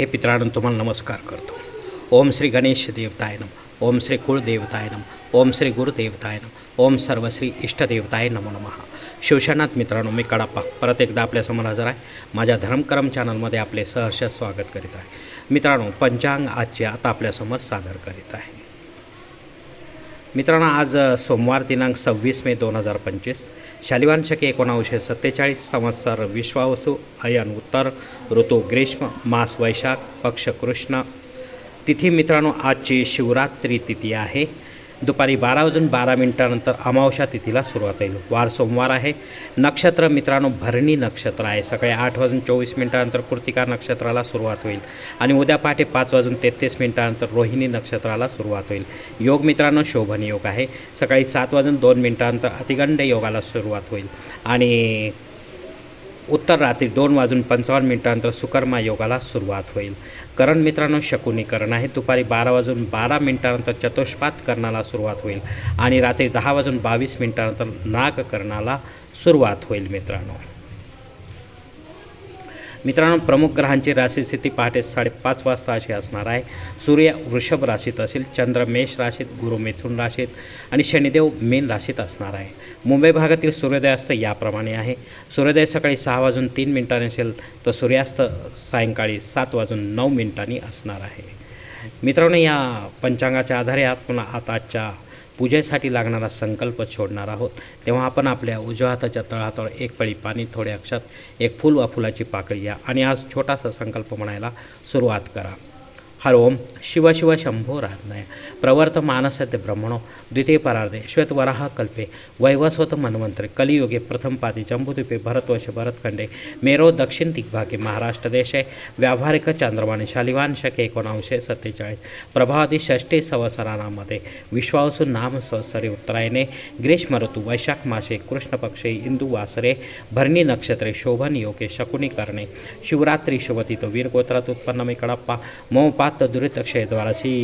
हे पित्रांनो तुम्हाला नमस्कार करतो. ओम श्री गणेश देवताय नम ओम श्री कुळदेवताय नम ओम श्री गुरुदेवताय नम ओम सर्वश्री इष्टदेवताय नमो नमः. शिवशनाथ मित्रांनो मी कडाप्पा. परत एकदा आपल्यासमोर हजर आहे. माझ्या धर्मकरम चॅनलमध्ये आपले सहर्ष स्वागत करीत आहे. मित्रांनो पंचांग आजचे आता आपल्यासमोर सादर करीत आहे. मित्रांनो आज सोमवार दिनांक सव्वीस मे दोन हजार पंचवीस. शालिवान शके एकोणावीसशे सत्तेचाळीस संवत्सर विश्वावसू अयन उत्तर ऋतू ग्रीष्म मास वैशाख पक्ष कृष्ण. तिथी मित्रांनो आजची शिवरात्री तिथी आहे. दुपारी बारा वाजून बारा मिनिटानंतर अमावस्या तिथीला सुरुवात होईल. वार सोमवार आहे. नक्षत्र मित्रांनो भरणी नक्षत्र आहे. सकाळी आठ वाजून चोवीस मिनिटानंतर कृतिका नक्षत्राला सुरुवात होईल आणि उद्या पहाटे पाच वाजून तेहतीस मिनिटानंतर रोहिणी नक्षत्राला सुरुवात होईल. योग मित्रांनो शोभन योग आहे. सकाळी सात वाजून दोन मिनिटानंतर अतिगंड योगाला सुरुवात होईल. आणि उत्तर रात्री दोन वाजून पंचावन्न मिनिटानंतर सुकर्मा योगाला सुरुवात होईल. करण मित्रांनो शकुनी करण आहे. दुपारी बारा वाजून बारा मिनिटानंतर चतुष्पात करणाला सुरुवात होईल आणि रात्री दहा वाजून बावीस मिनिटानंतर नागकरणाला सुरुवात होईल मित्रांनो. मित्रांनो प्रमुख ग्रहांची राशीस्थिती पहाटे साडेपाच वाजता अशी असणार आहे. सूर्य वृषभ राशीत असेल चंद्र मेष राशीत गुरु मिथुन राशीत आणि शनिदेव मेन राशीत असणार आहे. मुंबई भागातील सूर्योदयास्त याप्रमाणे आहे. सूर्योदय सकाळी सहा वाजून तीन मिनिटांनी असेल तर सूर्यास्त सायंकाळी सात वाजून नऊ मिनिटांनी असणार आहे. मित्रांनो या पंचांगाच्या आधारे आपण पुन्हा आता आजच्या पूजेसाठी लागणारा संकल्प छोडणार आहोत. तेव्हा आपण आपल्या उजव्या हाताच्या तळातळ एक पळी पाणी थोडे अक्षात एक फुल वा फुलाची पाकळी या आणि आज छोटासा संकल्प म्हणायला सुरुवात करा. हर ओम शिव शिव शंभो राधनाय। प्रवर्त मानसद्य ब्रह्मणो द्वितीय परार्धे श्वेतवराह कल्पे वैवस्वत मन्वंतरे कलियुगे प्रथम पादी जम्बूद्वीपे भरतवर्ष भरतखंडे मेरो दक्षिण दिग्भागे महाराष्ट्र देशे व्यावहारिक चांद्रवाणी शालिवान शके एकोणावीसशे सत्तेचाळीस। प्रभादी षष्टी संवत्सरांमध्ये विश्वासू नाम संवत्सरे उत्तरायणे ग्रीष्म ऋतू वैशाख मासे कृष्णपक्षे इंदू वासरे भरणी नक्षत्रे शोभन योगे शकुनी करणे। शिवरात्री शुभतितो वीरगोत्रात उत्पन्न मी कडप्पा मोपात दुरित क्षयद्वारासी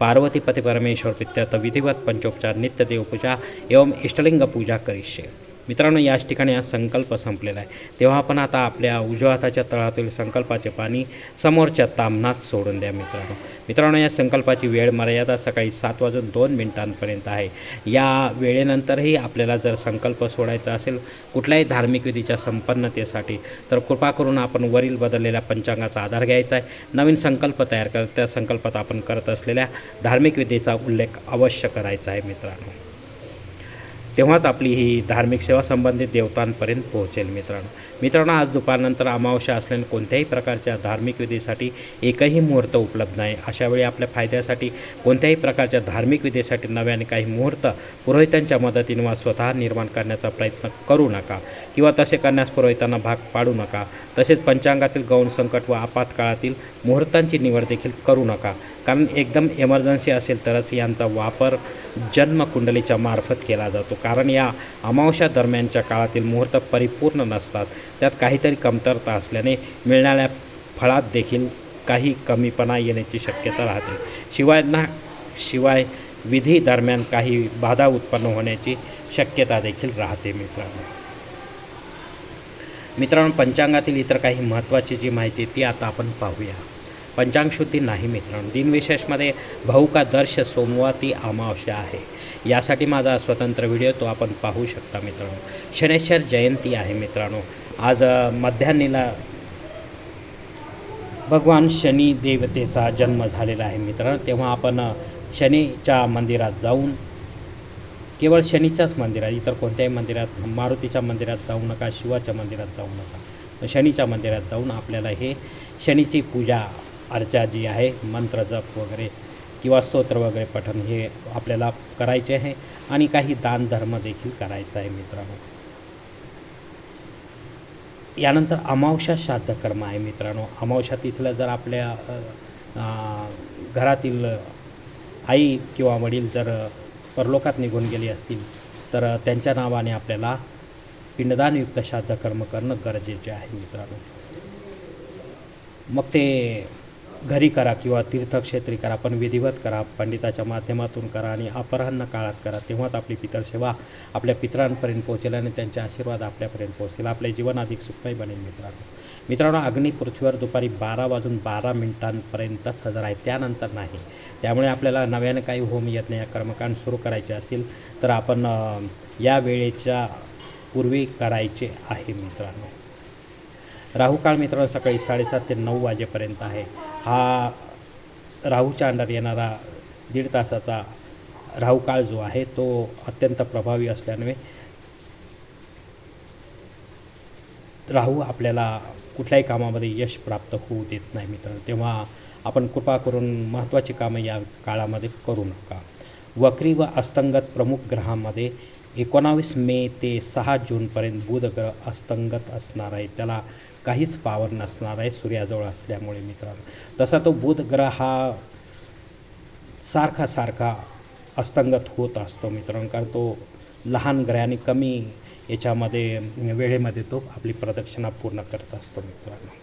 पार्वती पती परमेश्वर पित्यर्थ विधिवत पंचोपचार नित्य देवपूजा एवं इष्टलिंग पूजा करिष्ये मित्रांनो याच ठिकाणी हा संकल्प संपलेला आहे. तेव्हा आपण आता आपल्या उजव्या हाताच्या तळातील संकल्पाचे पाणी समोरच्या तामनात सोडून द्या मित्रांनो. मित्रांनो या संकल्पाची वेळ मर्यादा सकाळी सात वाजून दोन मिनिटांपर्यंत आहे. या वेळेनंतरही आपल्याला जर संकल्प सोडायचा असेल कुठल्याही धार्मिक विधीच्या संपन्नतेसाठी तर कृपा करून आपण वरील बदललेल्या पंचांगाचा आधार घ्यायचा आहे. नवीन संकल्प तयार कर त्या संकल्पात आपण करत असलेल्या धार्मिक विधीचा उल्लेख अवश्य करायचा आहे मित्रांनो. तेव्हाच आपली ही धार्मिक सेवा संबंधित देवतांपर्यंत पोहोचेल मित्रांनो. मित्रांनो आज दुपारनंतर अमावस्या असल्याने कोणत्याही प्रकारच्या धार्मिक विधीसाठी एकही मुहूर्त उपलब्ध नाही. अशावेळी आपल्या फायद्यासाठी कोणत्याही प्रकारच्या धार्मिक विधीसाठी नव्याने काही मुहूर्त पुरोहितांच्या मदतीने वा स्वतः निर्माण करण्याचा प्रयत्न करू नका किंवा तसे करण्यास पुरोहितांना भाग पाडू नका. तसेच पंचांगातील गौण संकट व आपातकाळातील मुहूर्तांची निवड देखील करू नका. कारण एकदम एमर्जन्सी असेल तरच यांचा वापर जन्मकुंडलीच्या मार्फत केला जातो. कारण या अमावस्या दरम्यानच्या काळातील मुहूर्त परिपूर्ण नसतात. त्यात काहीतरी कमतरता असल्याने मिळणाऱ्या फळात देखील काही कमीपणा येण्याची शक्यता राहते. शिवाय ना शिवाय विधी दरम्यान काही बाधा उत्पन्न होण्याची शक्यता देखील राहते मित्रांनो. मित्रांनो पंचांगातील इतर काही महत्त्वाची जी माहिती ती आता आपण पाहूया. पंचांगश्रुती नाही मित्रांनो दिनविशेषमध्ये भाऊ का दर्श सोमवार ती अमावस्या आहे. यासाठी माझा स्वतंत्र व्हिडिओ तो आपण पाहू शकता मित्रांनो. शनेश्वर जयंती आहे मित्रांनो. आज मध्यान्हीला भगवान शनी देवतेचा जन्म झालेला आहे मित्रांनो. तेव्हा आपण शनीच्या मंदिरात जाऊन केवळ शनीच्याच मंदिरात इतर कोणत्याही मंदिरात मारुतीच्या मंदिरात जाऊ नका शिवाच्या मंदिरात जाऊ नका. शनीच्या मंदिरात जाऊन आपल्याला हे शनीची पूजा अर्चा जी आहे मंत्र जप वगैरे किंवा स्तोत्र वगैरे पठण हे आपल्याला करायचे आहे आणि काही दान धर्म देखील करायचा आहे मित्रांनो. यानंतर अमावस्या श्राद्धकर्म आहे मित्रांनो. अमावस्या तिथलं जर आपल्या घरातील आई किंवा वडील जर परलोकात निघून गेले असतील तर त्यांच्या नावाने आपल्याला पिंडदानयुक्त श्राद्धकर्म करणं गरजेचे आहे मित्रांनो. मग ते घरी करा किंवा तीर्थक्षेत्री करा पण विधिवत करा पंडिताच्या माध्यमातून करा आणि अपराह्न काळात करा. तेव्हाच आपली पितरसेवा आपल्या पितरांपर्यंत पोहोचेल आणि त्यांचे आशीर्वाद आपल्यापर्यंत पोहोचेल. आपले जीवन अधिक सुखमय बनेल मित्रांनो. मित्रांनो अग्नी पृथ्वीवर दुपारी बारा वाजून बारा मिनिटांपर्यंतच हजर आहे. त्यानंतर नाही. त्यामुळे आपल्याला नव्यानं काही होम यज्ञ या कर्मकांड सुरू करायचे असेल तर आपण या वेळेच्या पूर्वी करायचे आहे मित्रांनो. राहू काळ मित्रांनो सकाळी साडेसात ते नऊ वाजेपर्यंत आहे. हा राहूच्या अंडर येणारा दीड तासाचा राहू काळ जो आहे तो अत्यंत प्रभावी असल्यामुळे राहू आपल्याला कुठल्याही कामामध्ये यश प्राप्त होऊ देत नाही मित्र तेव्हा आपण कृपा करून महत्त्वाची कामं या काळामध्ये करू नका. वक्री व अस्तंगत प्रमुख ग्रहामध्ये एकोणावीस मे ते सहा जूनपर्यंत बुध ग्रह अस्तंगत असणार आहे त्याला काहीच पावर नसणार आहे सूर्याजवळ असल्यामुळे मित्रांनो. तसा तो बुध ग्रह हा सारखा सारखा अस्तंगत होत असतो मित्रांनो कारण तो लहान ग्रहाने कमी याच्यामध्ये वेळेमध्ये तो आपली प्रदक्षिणा पूर्ण करत असतो मित्रांनो.